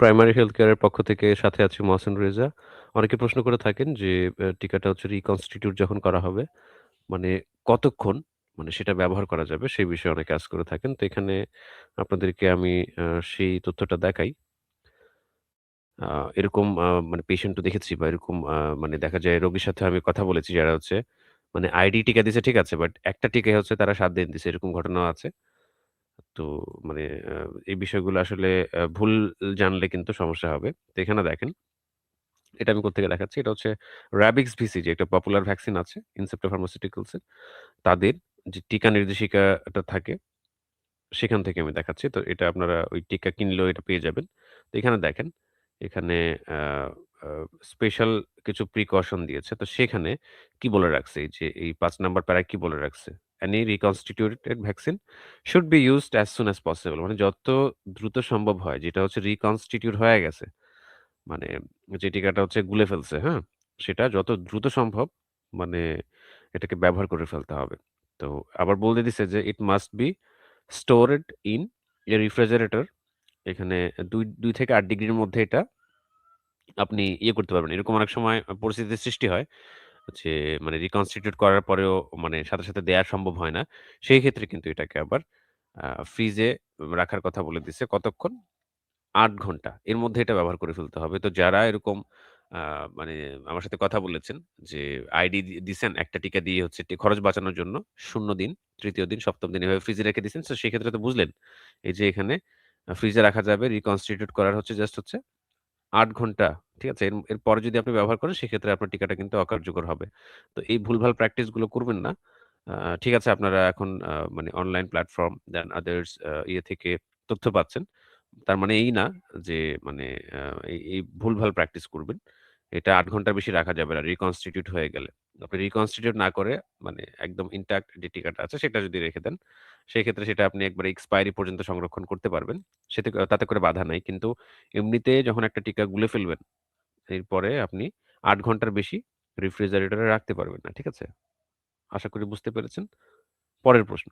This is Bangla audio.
প্রাইমারি হেলথ কেয়ারের পক্ষ থেকে সাথে আছি মহসেন রেজা। অনেকে প্রশ্ন করে থাকেন যে টিকাটা হচ্ছে রিকনস্টিটিউট যখন করা হবে, মানে কতক্ষণ মানে সেটা ব্যবহার করা যাবে সেই বিষয়ে অনেকে আস্ক করে থাকেন। তো এখানে আপনাদেরকে আমি সেই তথ্যটা দেখাই। এরকম মানে পেশেন্টও দেখেছি বা এরকম মানে দেখা যায় রোগীর সাথে আমি কথা বলেছি যারা হচ্ছে মানে আইডি টিকা দিছে ঠিক আছে, বাট একটা টিকাই হচ্ছে তারা ৭ দিন দিছে এরকম ঘটনাও আছে। তো মানে এই বিষয়গুলো আসলে ভুল জানলে কিন্তু সমস্যা হবে। তো এখানে দেখেন এটা আমি কোত্থেকে দেখাচ্ছি। এটা হচ্ছে Rabix যে একটা পপুলার ভ্যাকসিন আছে Pharmaceuticals এর। তাদের যে টিকা নির্দেশিকাটা থাকে সেখান থেকে আমি দেখাচ্ছি। তো এটা আপনারা ওই টিকা কিনলেও এটা পেয়ে যাবেন। তো এখানে দেখেন, এখানে স্পেশাল কিছু প্রিকশন দিয়েছে। তো সেখানে কি বলে রাখছে এই যে এই ৫ নাম্বার প্যারায় কি বলে রাখছে? "Any reconstituted vaccine should be used as soon as possible" মানে যত দ্রুত সম্ভব হয় যেটা হচ্ছে রিকনস্টিটিউট হয়ে গেছে। মানে যে টিকাটা হচ্ছে গুলে ফেলছে, হ্যাঁ? সেটা যত দ্রুত সম্ভব মানে এটাকে ব্যবহার করে ফেলতে হবে। তো আবার বলে দিছে যে it must be stored in a refrigerator এখানে ২ ২ থেকে ৮ ডিগ্রির মধ্যে এটা আপনি ইয়ে করতে পারবেন। এরকম অনেক সময় পরিস্থিতির সৃষ্টি হয় যে মানে রিকনস্টিটিউট করার পরেও মানে সাথে, সাথে দেয়া সম্ভব হয় না। সেই ক্ষেত্রে কিন্তু এটাকে আবার ফ্রিজে রাখার কথা বলে দিছে। কতক্ষণ? ৮ ঘণ্টা। এর মধ্যে এটা ব্যবহার করে ফেলতে হবে। তো যারা এরকম মানে আমার সাথে কথা বলেছেন যে আইডি দি দিছেন একটা টিকা দিয়ে হচ্ছে খরচ বাঁচানোর জন্য ০ দিন, ৩য় দিন, ৭ম দিন এভাবে ফ্রিজে রেখে দিছেন। সো সেক্ষেত্রে তো বুঝলেন। এই যে এখানে ফ্রিজে রাখা যাবে রিকনস্টিটিউট করার হচ্ছে জাস্ট হচ্ছে ৮ ঘণ্টা। ঠিক আছে? এর এরপরে যদি আপনি ব্যবহার করেন সেক্ষেত্রে আপনার টিকাটা কিন্তু অকার্যকর হবে। তো এই ভুলভাল প্র্যাকটিসগুলো করবেন না। ঠিক আছে আপনারা এখন মানে অনলাইন প্ল্যাটফর্ম দেন আদার্স ইয়ে থেকে তথ্য পাচ্ছেন। তার মানে এই না যে মানে এই ভুলভাল প্র্যাকটিস করবেন। এটা আট ঘণ্টার বেশি রাখা যাবে না রিকনস্টিটিউট হয়ে গেলে। আপনি রিকনস্টিটিউট না করে মানে একদম ইনট্যাক্ট যে টিকাটা আছে সেটা যদি রেখে দেন, সেক্ষেত্রে সেটা আপনি একবার এক্সপায়ারি পর্যন্ত সংরক্ষণ করতে পারবেন। সেতে তাতে করে বাধা নাই। কিন্তু এমনিতে যখন একটা টিকা গুলে ফেলবেন, এরপরে আপনি আট ঘণ্টার বেশি রেফ্রিজারেটরে রাখতে পারবেন না। ঠিক আছে? আশা করি বুঝতে পেরেছেন। পরের প্রশ্ন।